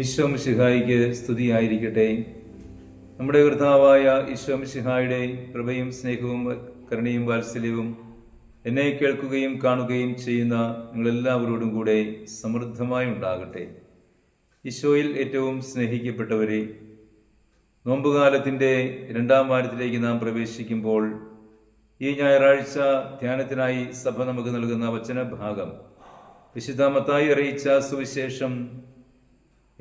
ഈശോം ശിഹായിക്ക് സ്തുതിയായിരിക്കട്ടെ. നമ്മുടെ കർത്താവായ ഈശോം ശിഹായുടെ കൃപയും സ്നേഹവും കരുണയും വാത്സല്യവും എന്നെ കേൾക്കുകയും കാണുകയും ചെയ്യുന്ന നിങ്ങളെല്ലാവരോടും കൂടെ സമൃദ്ധമായി ഉണ്ടാകട്ടെ. ഈശോയിൽ ഏറ്റവും സ്നേഹിക്കപ്പെട്ടവരെ നോമ്പുകാലത്തിന്റെ രണ്ടാം വാരത്തിലേക്ക് നാം പ്രവേശിക്കുമ്പോൾ ഈ ഞായറാഴ്ച ധ്യാനത്തിനായി സഭ നമുക്ക് നൽകുന്ന വചനഭാഗം വിശുദ്ധ മത്തായി അറിയിച്ച സുവിശേഷം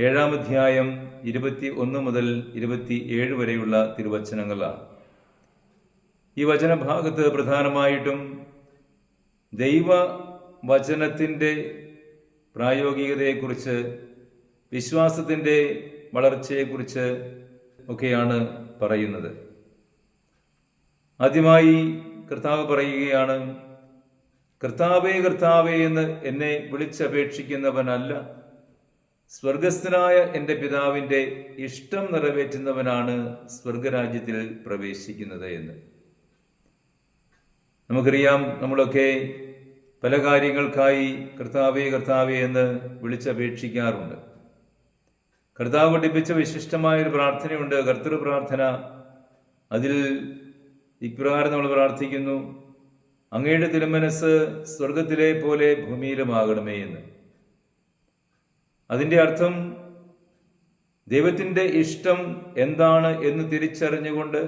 ഏഴാം അധ്യായം ഇരുപത്തി ഒന്ന് മുതൽ ഇരുപത്തി ഏഴ് വരെയുള്ള തിരുവചനങ്ങളാണ്. ഈ വചനഭാഗത്ത് പ്രധാനമായിട്ടും ദൈവ വചനത്തിന്റെ പ്രായോഗികതയെക്കുറിച്ച് വിശ്വാസത്തിന്റെ വളർച്ചയെക്കുറിച്ച് ഒക്കെയാണ് പറയുന്നത്. ആദ്യമായി കർത്താവ് പറയുകയാണ് കർത്താവേ കർത്താവേ എന്ന് എന്നെ വിളിച്ചപേക്ഷിക്കുന്നവനല്ല സ്വർഗസ്ഥനായ എന്റെ പിതാവിന്റെ ഇഷ്ടം നിറവേറ്റുന്നവനാണ് സ്വർഗരാജ്യത്തിൽ പ്രവേശിക്കുന്നത് എന്ന്. നമുക്കറിയാം നമ്മളൊക്കെ പല കാര്യങ്ങൾക്കായി കർത്താവേ കർത്താവേ എന്ന് വിളിച്ചപേക്ഷിക്കാറുണ്ട്. കർത്താവ് പഠിപ്പിച്ച വിശിഷ്ടമായൊരു പ്രാർത്ഥനയുണ്ട് കർത്തൃ പ്രാർത്ഥന. അതിൽ ഇപ്രകാരം നമ്മൾ പ്രാർത്ഥിക്കുന്നു അങ്ങയുടെ തിരുമനസ് സ്വർഗത്തിലെ പോലെ ഭൂമിയിലുമാകണമേ എന്ന്. അതിന്റെ അർത്ഥം ദൈവത്തിന്റെ ഇഷ്ടം എന്താണ് എന്ന് തിരിച്ചറിഞ്ഞുകൊണ്ട്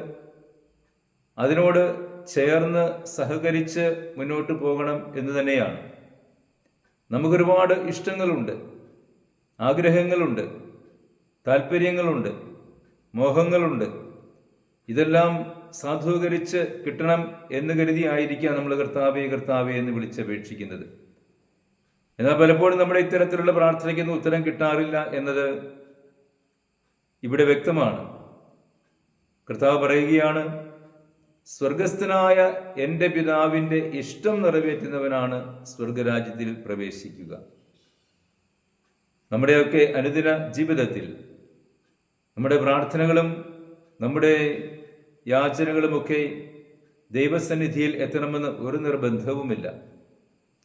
അതിനോട് ചേർന്ന് സഹകരിച്ച് മുന്നോട്ട് പോകണം എന്ന് തന്നെയാണ്. നമുക്കൊരുപാട് ഇഷ്ടങ്ങളുണ്ട് ആഗ്രഹങ്ങളുണ്ട് താല്പര്യങ്ങളുണ്ട് മോഹങ്ങളുണ്ട്. ഇതെല്ലാം സാധൂകരിച്ച് കിട്ടണം എന്ന് കരുതി ആയിരിക്കാം നമ്മൾ കർത്താവേ കർത്താവേ എന്ന് വിളിച്ചപേക്ഷിക്കുന്നത്. എന്നാൽ പലപ്പോഴും നമ്മുടെ ഇത്തരത്തിലുള്ള പ്രാർത്ഥനയ്ക്കൊന്നും ഉത്തരം കിട്ടാറില്ല എന്നത് ഇവിടെ വ്യക്തമാണ്. കർത്താവ് പറയുകയാണ് സ്വർഗസ്ഥനായ എന്റെ പിതാവിന്റെ ഇഷ്ടം നിറവേറ്റുന്നവനാണ് സ്വർഗരാജ്യത്തിൽ പ്രവേശിക്കുക. നമ്മുടെയൊക്കെ അനുദിന ജീവിതത്തിൽ നമ്മുടെ പ്രാർത്ഥനകളും നമ്മുടെ യാചനകളുമൊക്കെ ദൈവസന്നിധിയിൽ എത്തണമെന്ന് ഒരു നിർബന്ധവുമില്ല.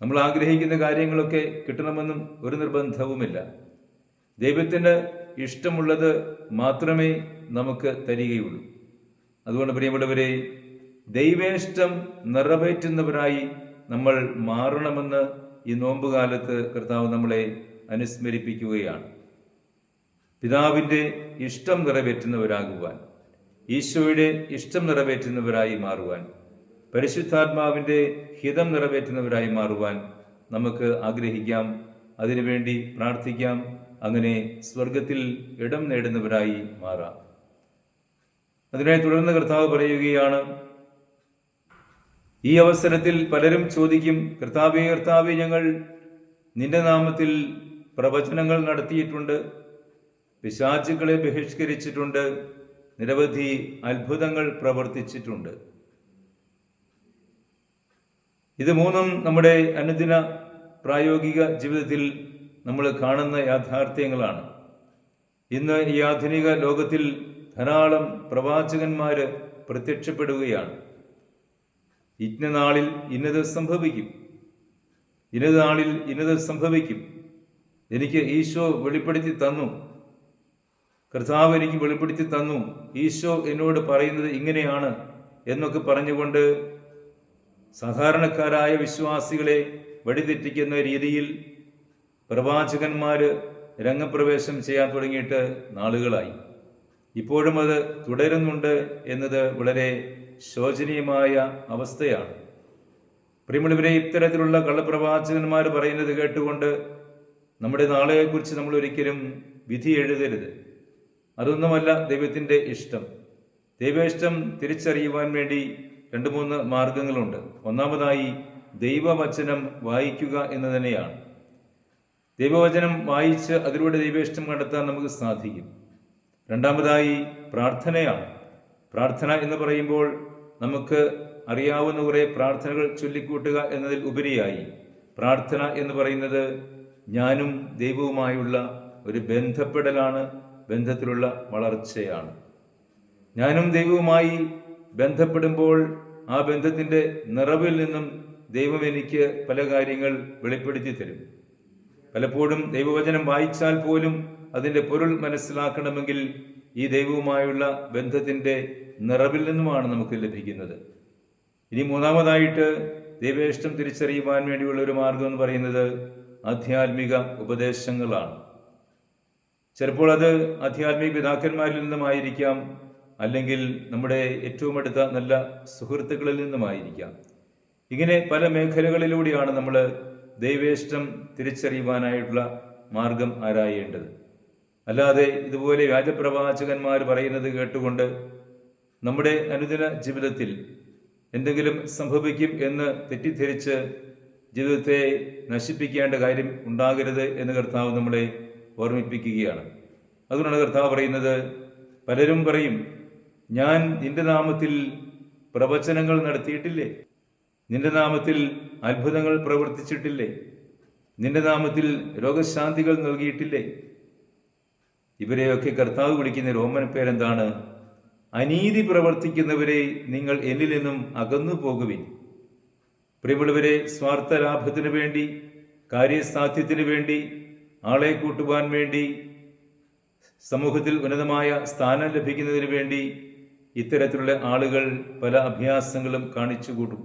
നമ്മൾ ആഗ്രഹിക്കുന്ന കാര്യങ്ങളൊക്കെ കിട്ടണമെന്നും ഒരു നിർബന്ധവുമില്ല. ദൈവത്തിന് ഇഷ്ടമുള്ളത് മാത്രമേ നമുക്ക് തരികയുള്ളൂ. അതുകൊണ്ട് പ്രിയമുള്ളവരെ ദൈവേഷ്ടം നിറവേറ്റുന്നവരായി നമ്മൾ മാറണമെന്ന് ഈ നോമ്പുകാലത്ത് കർത്താവ് നമ്മളെ അനുസ്മരിപ്പിക്കുകയാണ്. പിതാവിന്റെ ഇഷ്ടം നിറവേറ്റുന്നവരാകുവാൻ ഈശോയുടെ ഇഷ്ടം നിറവേറ്റുന്നവരായി മാറുവാൻ പരിശുദ്ധാത്മാവിന്റെ ഹിതം നിറവേറ്റുന്നവരായി മാറുവാൻ നമുക്ക് ആഗ്രഹിക്കാം. അതിനുവേണ്ടി പ്രാർത്ഥിക്കാം. അങ്ങനെ സ്വർഗത്തിൽ ഇടം നേടുന്നവരായി മാറാം. അതിനായി തുടർന്ന് കർത്താവ് പറയുകയാണ് ഈ അവസരത്തിൽ പലരും ചോദിക്കും കർത്താവേ കർത്താവെ ഞങ്ങൾ നിന്റെ നാമത്തിൽ പ്രവചനങ്ങൾ നടത്തിയിട്ടുണ്ട് പിശാചുക്കളെ ബഹിഷ്കരിച്ചിട്ടുണ്ട് നിരവധി അത്ഭുതങ്ങൾ പ്രവർത്തിച്ചിട്ടുണ്ട്. ഇത് മൂന്നും നമ്മുടെ അനുദിന പ്രായോഗിക ജീവിതത്തിൽ നമ്മൾ കാണുന്ന യാഥാർത്ഥ്യങ്ങളാണ്. ഇന്ന് ഈ ആധുനിക ലോകത്തിൽ ധാരാളം പ്രവാചകന്മാർ പ്രത്യക്ഷപ്പെടുകയാണ്. ഇന്ന നാളിൽ ഇന്നത് സംഭവിക്കും. ഇന്നത് നാളിൽ ഇന്നത് സംഭവിക്കും. എനിക്ക് ഈശോ വെളിപ്പെടുത്തി തന്നു. കർത്താവ് എനിക്ക് വെളിപ്പെടുത്തി തന്നു. ഈശോ എന്നോട് പറയുന്നത് ഇങ്ങനെയാണ് എന്നൊക്കെ പറഞ്ഞുകൊണ്ട് സാധാരണക്കാരായ വിശ്വാസികളെ വഴിതെറ്റിക്കുന്ന രീതിയിൽ പ്രവാചകന്മാർ രംഗപ്രവേശം ചെയ്യാൻ തുടങ്ങിയിട്ട് നാളുകളായി. ഇപ്പോഴും അത് തുടരുന്നുണ്ട് എന്നത് വളരെ ശോചനീയമായ അവസ്ഥയാണ്. പ്രിയമുള്ളവരെ ഇത്തരത്തിലുള്ള കള്ളപ്രവാചകന്മാർ പറയുന്നത് കേട്ടുകൊണ്ട് നമ്മുടെ നാളെയെക്കുറിച്ച് നമ്മൾ ഒരിക്കലും വിധി എഴുതരുത്. അതൊന്നുമല്ല ദൈവത്തിന്റെ ഇഷ്ടം. ദൈവേഷ്ടം തിരിച്ചറിയുവാൻ വേണ്ടി രണ്ട് മൂന്ന് മാർഗങ്ങളുണ്ട്. ഒന്നാമതായി ദൈവവചനം വായിക്കുക എന്ന് തന്നെയാണ്. ദൈവവചനം വായിച്ച് അതിലൂടെ ദൈവേഷ്ടം കണ്ടെത്താൻ നമുക്ക് സാധിക്കും. രണ്ടാമതായി പ്രാർത്ഥനയാണ്. പ്രാർത്ഥന എന്ന് പറയുമ്പോൾ നമുക്ക് അറിയാവുന്ന കുറെ പ്രാർത്ഥനകൾ ചൊല്ലിക്കൂട്ടുക എന്നതിൽ ഉപരിയായി. പ്രാർത്ഥന എന്ന് പറയുന്നത് ഞാനും ദൈവവുമായുള്ള ഒരു ബന്ധപ്പെടലാണ് ബന്ധത്തിലുള്ള വളർച്ചയാണ്. ഞാനും ദൈവവുമായി ബന്ധപ്പെടുമ്പോൾ ആ ബന്ധത്തിന്റെ നിറവിൽ നിന്നും ദൈവം എനിക്ക് പല കാര്യങ്ങൾ വെളിപ്പെടുത്തി തരും. പലപ്പോഴും ദൈവവചനം വായിച്ചാൽ പോലും അതിന്റെ പൊരുൾ മനസ്സിലാക്കണമെങ്കിൽ ഈ ദൈവവുമായുള്ള ബന്ധത്തിന്റെ നിറവിൽ നിന്നുമാണ് നമുക്ക് ലഭിക്കുന്നത്. ഇനി മൂന്നാമതായിട്ട് ദൈവേഷ്ടം തിരിച്ചറിയുവാൻ വേണ്ടിയുള്ള ഒരു മാർഗം എന്ന് പറയുന്നത് ആധ്യാത്മിക ഉപദേശങ്ങളാണ്. ചിലപ്പോൾ അത് ആധ്യാത്മിക പിതാക്കന്മാരിൽ നിന്നുമായിരിക്കാം അല്ലെങ്കിൽ നമ്മുടെ ഏറ്റവും അടുത്ത നല്ല സുഹൃത്തുക്കളിൽ നിന്നുമായിരിക്കാം. ഇങ്ങനെ പല മേഖലകളിലൂടെയാണ് നമ്മൾ ദൈവേഷ്ടം തിരിച്ചറിയുവാനായിട്ടുള്ള മാർഗം ആരായേണ്ടത്. അല്ലാതെ ഇതുപോലെ വ്യാജപ്രവാചകന്മാർ പറയുന്നത് കേട്ടുകൊണ്ട് നമ്മുടെ അനുദിന ജീവിതത്തിൽ എന്തെങ്കിലും സംഭവിക്കും എന്ന് തെറ്റിദ്ധരിച്ച് ജീവിതത്തെ നശിപ്പിക്കേണ്ട കാര്യം ഉണ്ടാകരുത് എന്ന് കർത്താവ് നമ്മളെ ഓർമ്മിപ്പിക്കുകയാണ്. അതുകൊണ്ടാണ് കർത്താവ് പറയുന്നത് പലരും പറയും ഞാൻ നിന്റെ നാമത്തിൽ പ്രവചനങ്ങൾ നടത്തിയിട്ടില്ലേ? നിന്റെ നാമത്തിൽ അത്ഭുതങ്ങൾ പ്രവർത്തിച്ചിട്ടില്ലേ? നിന്റെ നാമത്തിൽ രോഗശാന്തികൾ നൽകിയിട്ടില്ലേ? ഇവരെയൊക്കെ കർത്താവ് വിളിക്കുന്ന രോമൻ പേരെന്താണ്? അനീതി പ്രവർത്തിക്കുന്നവരെ നിങ്ങൾ എന്നിൽ നിന്നും അകന്നു പോകുവിൻ. പ്രിയമുള്ളവരെ സ്വാർത്ഥ ലാഭത്തിനു വേണ്ടി കാര്യസാധ്യത്തിനു വേണ്ടി ആളെ കൂട്ടുവാൻ വേണ്ടി സമൂഹത്തിൽ ഉന്നതമായ സ്ഥാനം ലഭിക്കുന്നതിന് വേണ്ടി ഇത്തരത്തിലുള്ള ആളുകൾ പല അഭ്യാസങ്ങളും കാണിച്ചു കൂട്ടും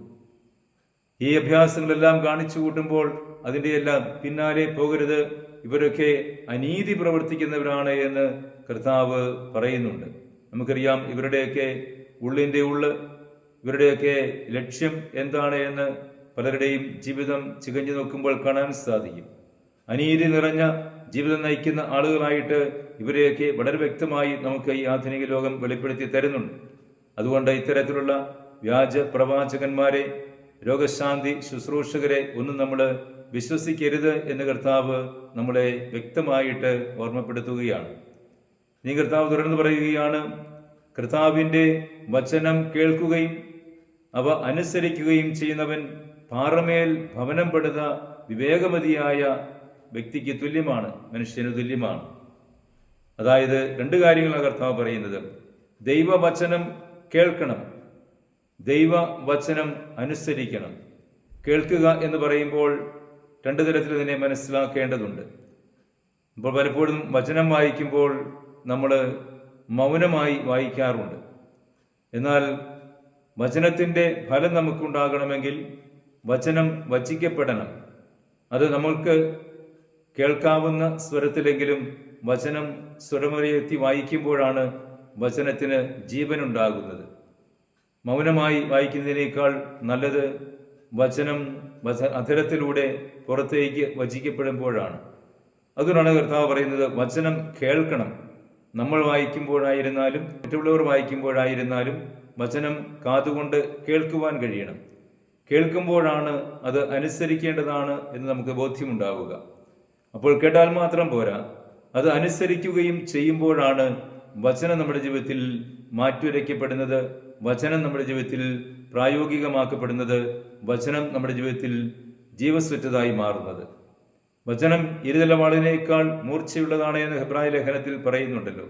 ഈ അഭ്യാസങ്ങളെല്ലാം കാണിച്ചു കൂട്ടുമ്പോൾ അതിന്റെ എല്ലാം പിന്നാലെ പോകരുത്. ഇവരൊക്കെ അനീതി പ്രവർത്തിക്കുന്നവരാണ് എന്ന് കർത്താവ് പറയുന്നുണ്ട്. നമുക്കറിയാം ഇവരുടെയൊക്കെ ഉള്ളിന്റെ ഉള്ള് ഇവരുടെയൊക്കെ ലക്ഷ്യം എന്താണ് എന്ന് പലരുടെയും ജീവിതം ചികഞ്ഞു നോക്കുമ്പോൾ കാണാൻ സാധിക്കും. അനീതി നിറഞ്ഞ ജീവിതം നയിക്കുന്ന ആളുകളായിട്ട് ഇവരെയൊക്കെ വളരെ വ്യക്തമായി നമുക്ക് ഈ ആധുനിക ലോകം വെളിപ്പെടുത്തി തരുന്നുണ്ട്. അതുകൊണ്ട് ഇത്തരത്തിലുള്ള വ്യാജ പ്രവാചകന്മാരെ രോഗശാന്തി ശുശ്രൂഷകരെ ഒന്നും നമ്മൾ വിശ്വസിക്കരുത് എന്ന് കർത്താവ് നമ്മളെ വ്യക്തമായിട്ട് ഓർമ്മപ്പെടുത്തുകയാണ്. നീ കർത്താവ് തുടർന്ന് പറയുകയാണ് കർത്താവിന്റെ വചനം കേൾക്കുകയും അവ അനുസരിക്കുകയും ചെയ്യുന്നവൻ പാറമേൽ ഭവനം പെടുന്ന വിവേകമതിയായ വ്യക്തിക്ക് തുല്യമാണ് മനുഷ്യന് തുല്യമാണ്. അതായത് രണ്ട് കാര്യങ്ങളാണ് കർത്താവ് പറയുന്നത്. ദൈവവചനം കേൾക്കണം. ദൈവവചനം അനുസരിക്കണം. കേൾക്കുക എന്ന് പറയുമ്പോൾ രണ്ട് തരത്തിൽ ഇതിനെ മനസ്സിലാക്കേണ്ടതുണ്ട്. അപ്പോൾ പലപ്പോഴും വചനം വായിക്കുമ്പോൾ നമ്മൾ മൗനമായി വായിക്കാറുണ്ട്. എന്നാൽ വചനത്തിന്റെ ഫലം നമുക്കുണ്ടാകണമെങ്കിൽ വചനം വചിക്കപ്പെടണം. അത് നമ്മൾക്ക് കേൾക്കാവുന്ന സ്വരത്തിലെങ്കിലും വചനം സ്വരമുറയെത്തി വായിക്കുമ്പോഴാണ് വചനത്തിന് ജീവനുണ്ടാകുന്നത്. മൗനമായി വായിക്കുന്നതിനേക്കാൾ നല്ലത് വചനം വച അധരത്തിലൂടെ പുറത്തേക്ക് വചിക്കപ്പെടുമ്പോഴാണ്. അതുകൊണ്ടാണ് കർത്താവ് പറയുന്നത് വചനം കേൾക്കണം. നമ്മൾ വായിക്കുമ്പോഴായിരുന്നാലും മറ്റുള്ളവർ വായിക്കുമ്പോഴായിരുന്നാലും വചനം കാതുകൊണ്ട് കേൾക്കുവാൻ കഴിയണം. കേൾക്കുമ്പോഴാണ് അത് അനുസരിക്കേണ്ടതാണ് എന്ന് നമുക്ക് ബോധ്യമുണ്ടാവുക. അപ്പോൾ കേട്ടാൽ മാത്രം പോരാ. അത് അനുസരിക്കുകയും ചെയ്യുമ്പോഴാണ് വചനം നമ്മുടെ ജീവിതത്തിൽ മാറ്റുരയ്ക്കപ്പെടുന്നത് വചനം നമ്മുടെ ജീവിതത്തിൽ പ്രായോഗികമാക്കപ്പെടുന്നത് വചനം നമ്മുടെ ജീവിതത്തിൽ ജീവസ്വറ്റതായി മാറുന്നത്. വചനം ഇരുതലവാളിനേക്കാൾ മൂർച്ചയുള്ളതാണ് എന്ന് ഹെബ്രായ ലേഖനത്തിൽ പറയുന്നുണ്ടല്ലോ.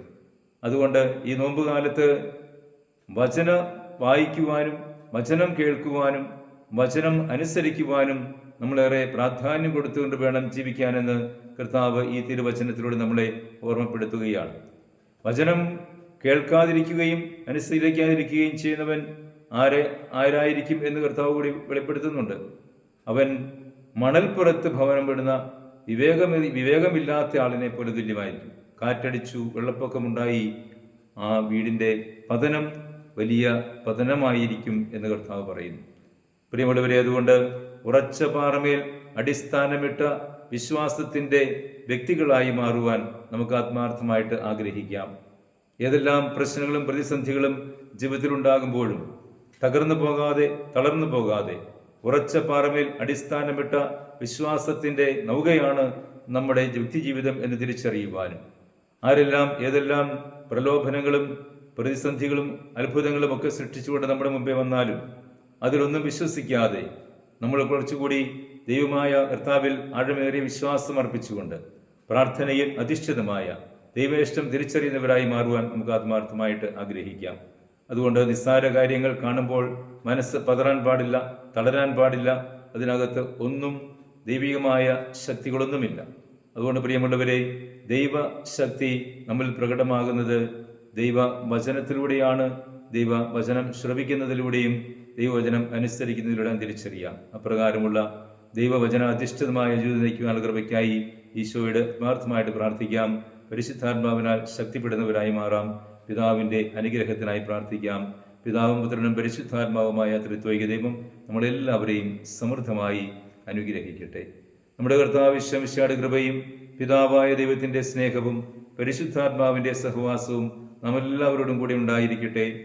അതുകൊണ്ട് ഈ നോമ്പുകാലത്ത് വചന വായിക്കുവാനും വചനം കേൾക്കുവാനും വചനം അനുസരിക്കുവാനും നമ്മളേറെ പ്രാധാന്യം കൊടുത്തുകൊണ്ട് വേണം ജീവിക്കാനെന്ന് കർത്താവ് ഈ തിരുവചനത്തിലൂടെ നമ്മളെ ഓർമ്മപ്പെടുത്തുകയാണ്. വചനം കേൾക്കാതിരിക്കുകയും അനുസരിക്കാതിരിക്കുകയും ചെയ്യുന്നവൻ ആരെ ആരായിരിക്കും എന്ന് കർത്താവ് കൂടി വെളിപ്പെടുത്തുന്നുണ്ട്. അവൻ മണൽപ്പുറത്ത് ഭവനം വിടുന്ന വിവേകമി വിവേകമില്ലാത്ത ആളിനെ പോലെ തുല്യമായിരിക്കും. കാറ്റടിച്ചു വെള്ളപ്പൊക്കമുണ്ടായി ആ വീടിന്റെ പതനം വലിയ പതനമായിരിക്കും എന്ന് കർത്താവ് പറയുന്നു. പ്രിയമുള്ളവരെ അതുകൊണ്ട് ഉറച്ച പാറമേൽ അടിസ്ഥാനമിട്ട വിശ്വാസത്തിന്റെ വ്യക്തികളായി മാറുവാൻ നമുക്ക് ആത്മാർത്ഥമായിട്ട് ആഗ്രഹിക്കാം. ഏതെല്ലാം പ്രശ്നങ്ങളും പ്രതിസന്ധികളും ജീവിതത്തിലുണ്ടാകുമ്പോഴും തകർന്നു പോകാതെ തളർന്നു പോകാതെ ഉറച്ച പാറമേൽ അടിസ്ഥാനമിട്ട വിശ്വാസത്തിന്റെ നൗകയാണ് നമ്മുടെ വ്യക്തിജീവിതം എന്ന് തിരിച്ചറിയുവാനും ആരെല്ലാം ഏതെല്ലാം പ്രലോഭനങ്ങളും പ്രതിസന്ധികളും അത്ഭുതങ്ങളും ഒക്കെ സൃഷ്ടിച്ചുകൊണ്ട് നമ്മുടെ മുമ്പേ വന്നാലും അതിലൊന്നും വിശ്വസിക്കാതെ നമ്മൾ കുറച്ചുകൂടി ദൈവമായ കർത്താവിൽ ആഴമേറിയ വിശ്വാസം അർപ്പിച്ചുകൊണ്ട് പ്രാർത്ഥനയിൽ അധിഷ്ഠിതമായ ദൈവേഷ്ടം തിരിച്ചറിയുന്നവരായി മാറുവാൻ നമുക്ക് ആത്മാർത്ഥമായിട്ട് ആഗ്രഹിക്കാം. അതുകൊണ്ട് നിസ്സാര കാര്യങ്ങൾ കാണുമ്പോൾ മനസ്സ് പതറാൻ പാടില്ല തളരാൻ പാടില്ല. അതിനകത്ത് ഒന്നും ദൈവികമായ ശക്തികളൊന്നുമില്ല. അതുകൊണ്ട് പ്രിയമുള്ളവരെ ദൈവശക്തി നമ്മിൽ പ്രകടമാകുന്നത് ദൈവ വചനത്തിലൂടെയാണ് ദൈവ വചനം ശ്രവിക്കുന്നതിലൂടെയും ദൈവവചനം അനുസരിക്കുന്നതിലൂടെ തിരിച്ചറിയാം. അപ്രകാരമുള്ള ദൈവവചന അധിഷ്ഠിതമായ ജീവിതം കൃപയ്ക്കായി ഈശോയുടെ ആത്മാർത്ഥമായിട്ട് പ്രാർത്ഥിക്കാം. പരിശുദ്ധാത്മാവിനാൽ ശക്തിപ്പെടുന്നവരായി മാറാം. പിതാവിന്റെ അനുഗ്രഹത്തിനായി പ്രാർത്ഥിക്കാം. പിതാവും പുത്രനും പരിശുദ്ധാത്മാവുമായ ത്രിത്വൈക ദൈവം നമ്മളെല്ലാവരെയും സമൃദ്ധമായി അനുഗ്രഹിക്കട്ടെ. നമ്മുടെ കർത്താവ് ശമിശാട് കൃപയും പിതാവായ ദൈവത്തിന്റെ സ്നേഹവും പരിശുദ്ധാത്മാവിന്റെ സഹവാസവും നാം എല്ലാവരോടും കൂടി ഉണ്ടായിരിക്കട്ടെ.